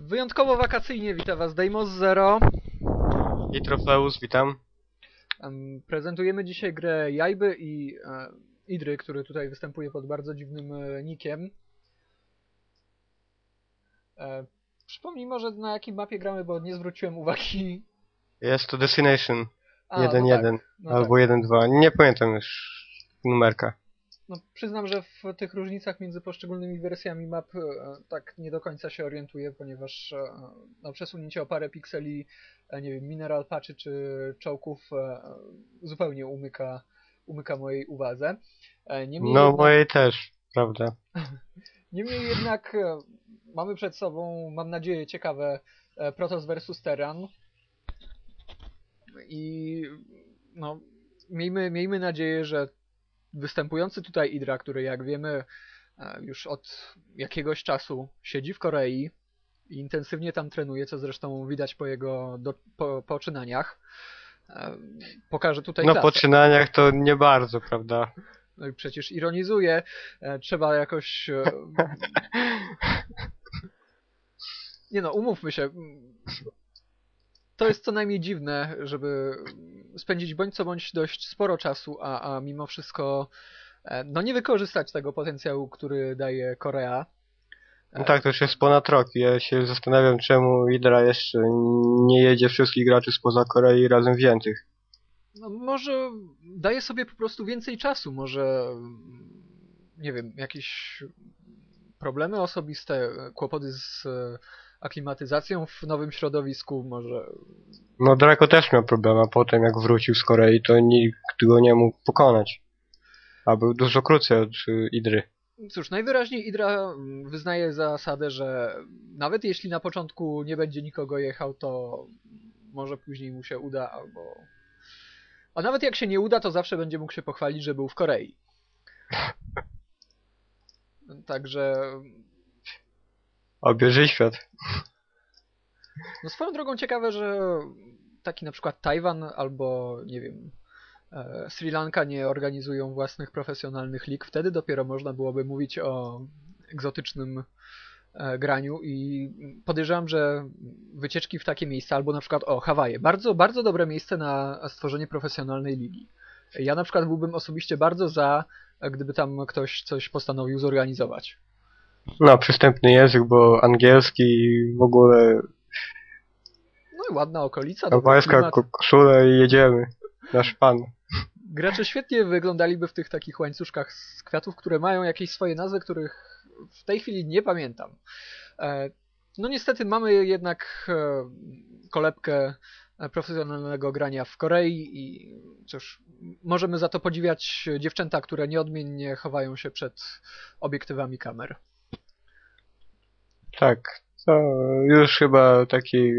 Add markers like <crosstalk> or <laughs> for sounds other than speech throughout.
Wyjątkowo wakacyjnie wita Was Deimos Zero. I Trofeus, witam. Em, Prezentujemy dzisiaj grę Jajby i e, Idry, który tutaj występuje pod bardzo dziwnym e, nickiem. E, przypomnij może na jakiej mapie gramy, bo nie zwróciłem uwagi. Jest to Destination A, 1.1 no tak, no albo tak. 1.2. Nie pamiętam już numerka. No, przyznam, że w tych różnicach między poszczególnymi wersjami map e, tak nie do końca się orientuję, ponieważ e, no, przesunięcie o parę pikseli, e, nie wiem, mineral patchy czy czołków zupełnie umyka, umyka mojej uwadze. Niemniej No jednak, mojej też, prawda. <laughs> niemniej jednak mamy przed sobą, mam nadzieję, ciekawe Protoss vs Terran i no, miejmy, miejmy nadzieję, że występujący tutaj Idra, który jak wiemy e, już od jakiegoś czasu siedzi w Korei i intensywnie tam trenuje, co zresztą widać po jego do, po, poczynaniach, e, pokaże tutaj No klasę. po czynaniach to nie bardzo, prawda. No i przecież ironizuje, e, trzeba jakoś... <laughs> Nie no, umówmy się. To jest co najmniej dziwne, żeby spędzić bądź co bądź dość sporo czasu, a, a mimo wszystko e, no nie wykorzystać tego potencjału, który daje Korea. No tak, to już jest ponad rok. Ja się zastanawiam, czemu Idra jeszcze nie jedzie wszystkich graczy spoza Korei razem wziętych. No może daje sobie po prostu więcej czasu, może nie wiem, jakieś problemy osobiste, kłopoty z aklimatyzacją w nowym środowisku, może No Draco też miał problema potem, jak wrócił z Korei, to nikt go nie mógł pokonać. A był dużo krócej od y, Idry. Cóż, najwyraźniej Idra mm, wyznaje zasadę, że nawet jeśli na początku nie będzie nikogo jechał, to może później mu się uda, albo. A nawet jak się nie uda, to zawsze będzie mógł się pochwalić, że był w Korei. <laughs> Także. Obieży świat. No swoją drogą ciekawe, że taki na przykład Tajwan albo nie wiem. e, Sri Lanka nie organizują własnych profesjonalnych lig. Wtedy dopiero można byłoby mówić o egzotycznym e, graniu i podejrzewam, że wycieczki w takie miejsca, albo na przykład o Hawaje, bardzo, bardzo dobre miejsce na stworzenie profesjonalnej ligi. Ja na przykład byłbym osobiście bardzo za, gdyby tam ktoś coś postanowił zorganizować. No, przystępny język, bo angielski i w ogóle No i ładna okolica, ko- koszula i jedziemy. Nasz pan. Gracze świetnie wyglądaliby w tych takich łańcuszkach z kwiatów, które mają jakieś swoje nazwy, których w tej chwili nie pamiętam. E, No niestety mamy jednak e, kolebkę e, profesjonalnego grania w Korei i cóż, możemy za to podziwiać dziewczęta, które nieodmiennie chowają się przed obiektywami kamer. Tak. To już chyba taki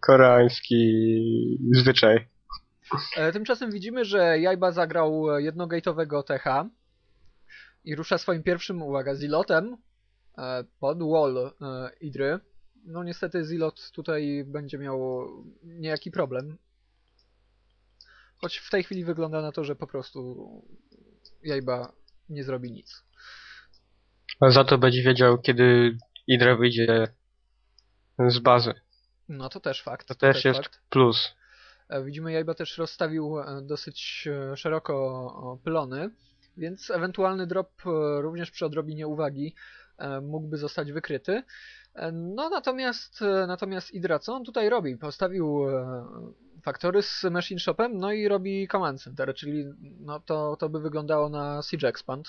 koreański zwyczaj. E, Tymczasem widzimy, że Jajba zagrał jednogate'owego TH i rusza swoim pierwszym, uwaga, zilotem e, pod wall e, Idry. No niestety zilot tutaj będzie miał niejaki problem. Choć w tej chwili wygląda na to, że po prostu Jajba nie zrobi nic. A za to będzie wiedział, kiedy Idra wyjdzie z bazy. No to też fakt. To też jest fakt. plus. E, Widzimy, Jajba też rozstawił e, dosyć e, szeroko o, pylony, więc ewentualny drop również przy odrobinie uwagi mógłby zostać wykryty. No natomiast, natomiast Idra, co on tutaj robi? Postawił faktory z Machine Shopem, no i robi Command Center, czyli no to, to by wyglądało na Siege Expand.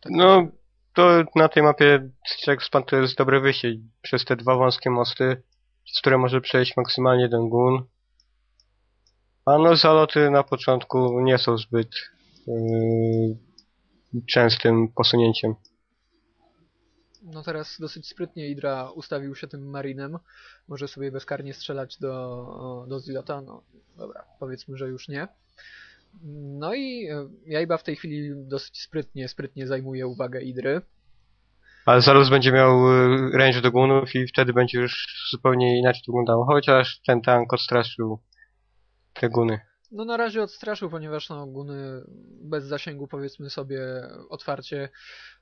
Tak No, to na tej mapie Jackspan to jest dobre wyjście przez te dwa wąskie mosty, z które może przejść maksymalnie jeden gun. A no zaloty na początku nie są zbyt yy, częstym posunięciem. No teraz dosyć sprytnie Idra ustawił się tym marinem. Może sobie bezkarnie strzelać do, do Zilota. No dobra, powiedzmy, że już nie. No i e, Jajba w tej chwili dosyć sprytnie, sprytnie zajmuje uwagę Idry. Ale Zalus będzie miał yy, range do gunów i wtedy będzie już zupełnie inaczej to wyglądało. Chociaż ten tank odstraszył te guny. No na razie odstraszył, ponieważ no, guny bez zasięgu powiedzmy sobie otwarcie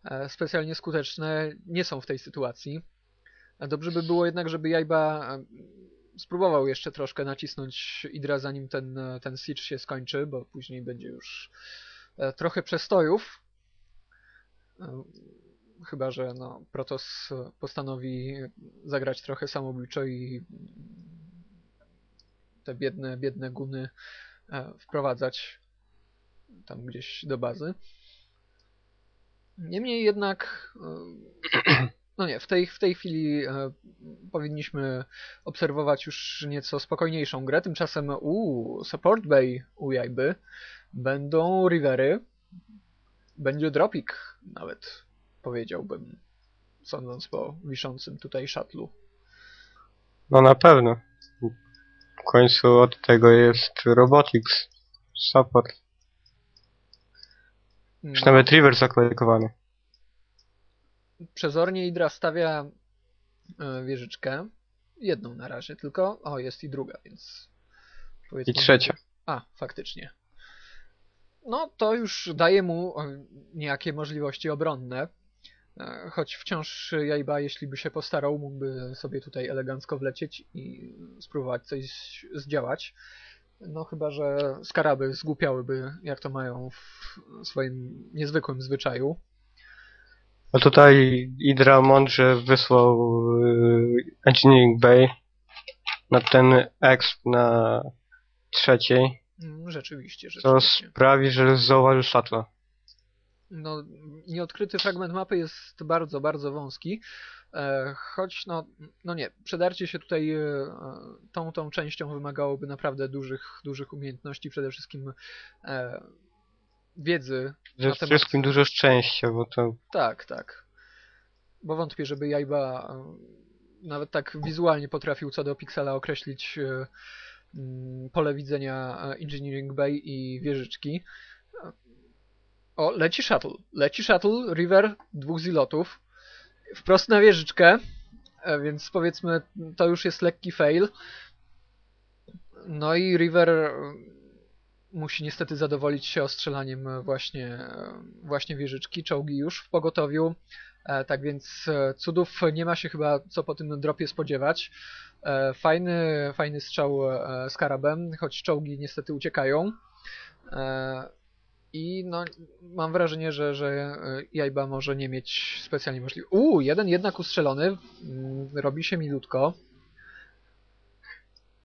e, specjalnie skuteczne nie są w tej sytuacji. Dobrze by było jednak, żeby Jajba e, spróbował jeszcze troszkę nacisnąć Idra zanim ten, e, ten siege się skończy, bo później będzie już trochę przestojów. Chyba, że no, Protos postanowi zagrać trochę samobójczo i te biedne, biedne guny e, wprowadzać tam gdzieś do bazy. Niemniej jednak, e, no nie, w tej, w tej chwili e, powinniśmy obserwować już nieco spokojniejszą grę. Tymczasem u Support Bay u Jajby będą Rivery, będzie Dropik nawet, powiedziałbym, sądząc po wiszącym tutaj szatlu. No na pewno. W końcu od tego jest Robotics. Support. Już No. nawet River zakwalifikowany. Przezornie Idra stawia e, wieżyczkę. Jedną na razie tylko. O, jest i druga, więc. I trzecia. A, faktycznie. No, to już daje mu e, niejakie możliwości obronne. E, Choć wciąż Jajba, jeśli by się postarał, mógłby sobie tutaj elegancko wlecieć i spróbować coś zdziałać. No chyba, że skaraby zgłupiałyby, jak to mają w swoim niezwykłym zwyczaju. A tutaj Idra mądrze wysłał yy, Engineering Bay na ten exp na trzeciej, Mm, Rzeczywiście, rzeczywiście. sprawi, że zauważył szatla. No, nieodkryty fragment mapy jest bardzo, bardzo wąski. E, choć, no, no nie, przedarcie się tutaj e, tą, tą częścią wymagałoby naprawdę dużych, dużych umiejętności, przede wszystkim e, wiedzy. Na temat- wszystkim dużo szczęścia, bo to Tak, tak. Bo wątpię, żeby Jajba nawet tak wizualnie potrafił co do piksela określić pole widzenia Engineering Bay i wieżyczki. O, leci shuttle. Leci shuttle, River, dwóch zilotów. Wprost na wieżyczkę, e, więc powiedzmy to już jest lekki fail. No i River e, musi niestety zadowolić się ostrzelaniem właśnie, e, właśnie wieżyczki, czołgi już w pogotowiu. Tak więc cudów nie ma się chyba co po tym dropie spodziewać. Fajny, fajny strzał z karabem, choć czołgi niestety uciekają. I no, mam wrażenie, że, że e, Jajba może nie mieć specjalnie możliwości. Uuu, jeden jednak ustrzelony. Mm, Robi się milutko.